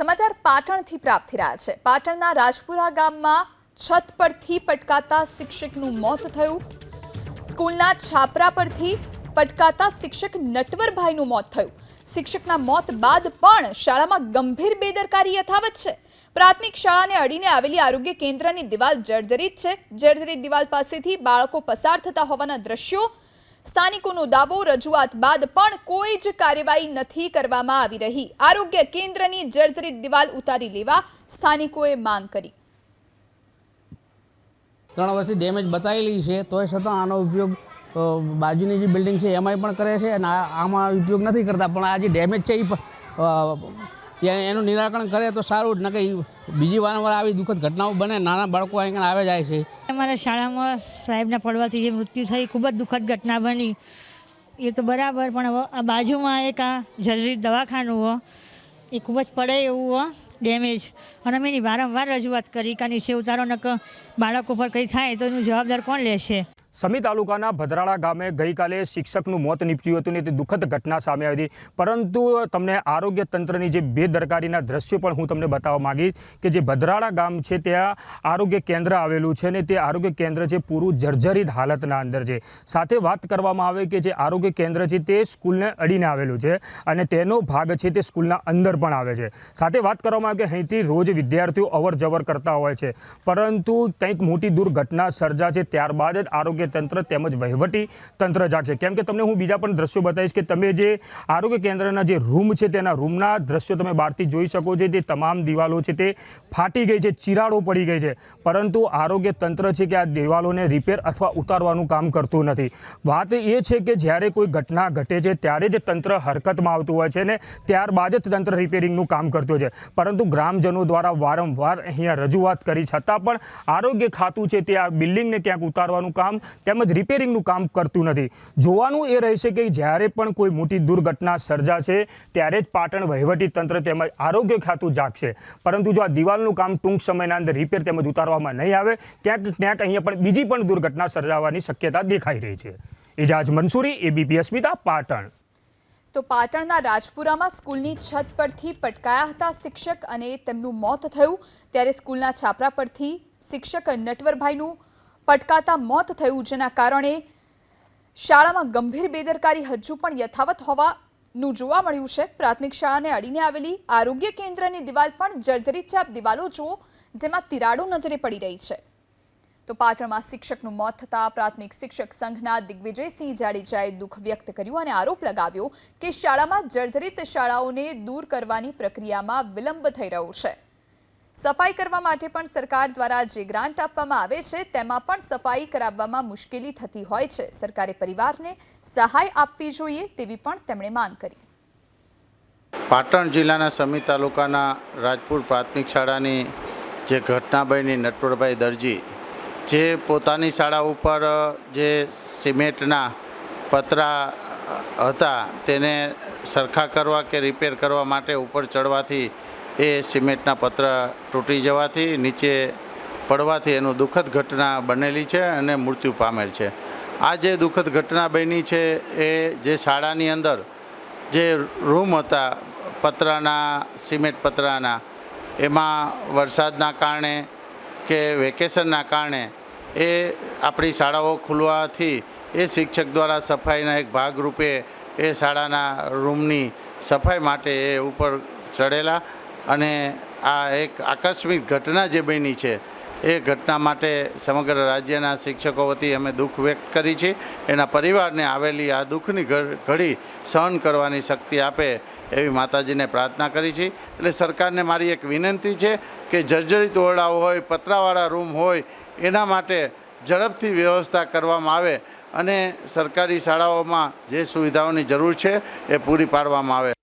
સમાચાર પાટણથી પ્રાપ્ત થઈ રહ્યા છે. પાટણના રાજપુરા ગામમાં છત પરથી પટકાતા શિક્ષકનું મોત થયું. સ્કૂલના છાપરા પરથી પટકાતા શિક્ષક નટવરભાઈનું મોત થયું. શિક્ષકના મોત બાદ પણ શાળામાં ગંભીર બેદરકારી યથાવત છે. પ્રાથમિક શાળાને અડીને આવેલી આરોગ્ય કેન્દ્રની દિવાલ જર્જરિત છે. જર્જરિત દિવાલ પાસેથી બાળકો પસાર થતા હોવાના દ્રશ્યો સ્થાનિકોનો દાવો રજૂઆત બાદ પણ કોઈ જ કાર્યવાહી નથી કરવામાં આવી રહી. આરોગ્ય કેન્દ્રની જર્જરિત દિવાલ ઉતારી લેવા સ્થાનિકોએ માંગ કરી. ત્રણ વર્ષથી ડેમેજ બતાવેલી છે, તોય છતાં આનો ઉપયોગ બાજુની જે બિલ્ડિંગ છે એમાંય પણ કરે છે અને આમાં ઉપયોગ નથી કરતા. પણ આ જે ડેમેજ છે એ એનું નિરાકરણ કરે તો સારું જ ન કે બીજી વારંવાર આવી દુઃખદ ઘટનાઓ બને, નાના બાળકો અહીંયા આવે જાય છે. અમારા શાળામાં સાહેબના પડવાથી જે મૃત્યુ થઈ, ખૂબ જ દુઃખદ ઘટના બની. એ તો બરાબર, પણ હવે આ બાજુમાં એક આ જરૂરી દવાખાનું એ ખૂબ જ પડે એવું હો, ડેમેજ. અને અમે એની વારંવાર રજૂઆત કરી કે નીચે ઉતારો નક બાળકો પર કંઈ થાય તો એનું જવાબદાર કોણ લેશે? સમી તાલુકાના ભદ્રાળા ગામે ગઈકાલે શિક્ષકનું મોત નીપજ્યું હતું ને તે દુઃખદ ઘટના સામે આવી હતી. પરંતુ તમને આરોગ્ય તંત્રની જે બેદરકારીના દ્રશ્યો પણ હું તમને બતાવવા માંગીશ કે જે ભદ્રાળા ગામ છે, ત્યાં આરોગ્ય કેન્દ્ર આવેલું છે ને તે આરોગ્ય કેન્દ્ર છે, પૂરું જર્જરિત હાલતના અંદર છે. સાથે વાત કરવામાં આવે કે જે આરોગ્ય કેન્દ્ર છે, તે સ્કૂલને અડીને આવેલું છે અને તેનો ભાગ છે, તે સ્કૂલના અંદર પણ આવે છે. સાથે વાત કરવામાં આવે કે અહીંથી રોજ વિદ્યાર્થીઓ અવર કરતા હોય છે. પરંતુ કંઈક મોટી દુર્ઘટના સર્જા છે ત્યારબાદ જ આરોગ્ય તંત્ર તેમજ વહીવટી તંત્ર જાગશે કેમ કે તમને હું બીજા પણ દ્રશ્યો બતાવીશ કે તમે જે આરોગ્ય કેન્દ્રના જે રૂમ છે તેના રૂમના દ્રશ્યો તમે બહારથી જોઈ શકો છો. જે તમામ દિવાલો છે તે ફાટી ગઈ છે, ચિરાડો પડી ગઈ છે. પરંતુ આરોગ્ય તંત્ર છે કે આ દિવાલોને રિપેર અથવા ઉતારવાનું કામ કરતું નથી. વાત એ છે કે જ્યારે કોઈ ઘટના ઘટે છે, ત્યારે જ તંત્ર હરકતમાં આવતું હોય છે ને ત્યારબાદ જ તંત્ર રિપેરિંગનું કામ કરતું છે. પરંતુ ગ્રામજનો દ્વારા વારંવાર અહીંયા રજૂઆત કરી છતાં પણ આરોગ્ય ખાતું છે તે આ બિલ્ડિંગને ક્યાંક ઉતારવાનું કામ તેમજ રિપેરિંગનું કામ કરતું નથી. જોવાનું એ રહેશે કે જ્યારે પણ કોઈ મોટી દુર્ઘટના સર્જાશે, ત્યારે જ પાટણ વહીવટી તંત્ર તેમજ આરોગ્ય ખાતું જાગશે. પરંતુ જો આ દિવાલનું કામ ટૂંક સમયના અંદર રિપેર તેમજ ઉતારવામાં નહીં આવે, ક્યાંક ક્યાંક અહીંયા પણ બીજી પણ દુર્ઘટના સર્જાવાની શક્યતા દેખાઈ રહી છે. એજાજ મંસૂરી એબીપી અસ્મિતા, પાટણ. તો પાટણના રાજપુરામાં સ્કૂલની છત પરથી પટકાયા હતા શિક્ષક અને તેમનું મોત થયું. ત્યારે સ્કૂલના છાપરા પરથી શિક્ષક નટવરભાઈનું પટકાતા મોત થયું જેના કારણે શાળામાં ગંભીર બેદરકારી હજુ પણ યથાવત હોવાનું જોવા મળ્યું છે. પ્રાથમિક શાળાને અડીને આવેલી આરોગ્ય કેન્દ્રની દિવાલ પણ જર્જરિત ચાપ દિવાલો જુઓ, જેમાં તિરાડો નજરે પડી રહી છે. તો પાટણમાં શિક્ષકનું મોત થતાં પ્રાથમિક શિક્ષક સંઘના દિગ્વિજયસિંહ જાડેજાએ દુઃખ વ્યક્ત કર્યું અને આરોપ લગાવ્યો કે શાળામાં જર્જરિત શાળાઓને દૂર કરવાની પ્રક્રિયામાં વિલંબ થઈ રહ્યો છે. સફાઈ કરવા માટે પણ સરકાર દ્વારા જે ગ્રાન્ટ આપવામાં આવે છે, તેમાં પણ સફાઈ કરાવવામાં મુશ્કેલી થતી હોય છે. સરકારે પરિવારને સહાય આપવી જોઈએ તેવી પણ તેમણે માંગ કરી. પાટણ જિલ્લાના સમી તાલુકાના રાજપુર પ્રાથમિક શાળાની જે ઘટના બની નટવરભાઈ દરજી, જે પોતાની શાળા ઉપર જે સિમેન્ટના પતરા હતા, તેને સરખા કરવા કે રિપેર કરવા માટે ઉપર ચડવાથી એ સિમેન્ટના પતરા તૂટી જવાથી નીચે પડવાથી એનું દુઃખદ ઘટના બનેલી છે અને મૃત્યુ પામેલ છે. આ જે દુઃખદ ઘટના બની છે એ જે શાળાની અંદર જે રૂમ હતા પતરાના, સિમેન્ટ પતરાના, એમાં વરસાદના કારણે કે વેકેશનના કારણે એ આપણી શાળાઓ ખુલવાથી એ શિક્ષક દ્વારા સફાઈના એક ભાગરૂપે એ શાળાના રૂમની સફાઈ માટે એ ઉપર ચડેલા અને આ એક આકસ્મિક ઘટના જે બની છે, એ ઘટના માટે સમગ્ર રાજ્યના શિક્ષકો વતી અમે દુઃખ વ્યક્ત કરી છે. એના પરિવારને આવેલી આ દુઃખની ઘડી સહન કરવાની શક્તિ આપે એવી માતાજીને પ્રાર્થના કરી છે. એટલે સરકારને મારી એક વિનંતી છે કે જર્જરિત ઓરડાઓ હોય, પતરાવાળા રૂમ હોય, એના માટે ઝડપથી વ્યવસ્થા કરવામાં આવે અને સરકારી શાળાઓમાં જે સુવિધાઓની જરૂર છે, એ પૂરી પાડવામાં આવે.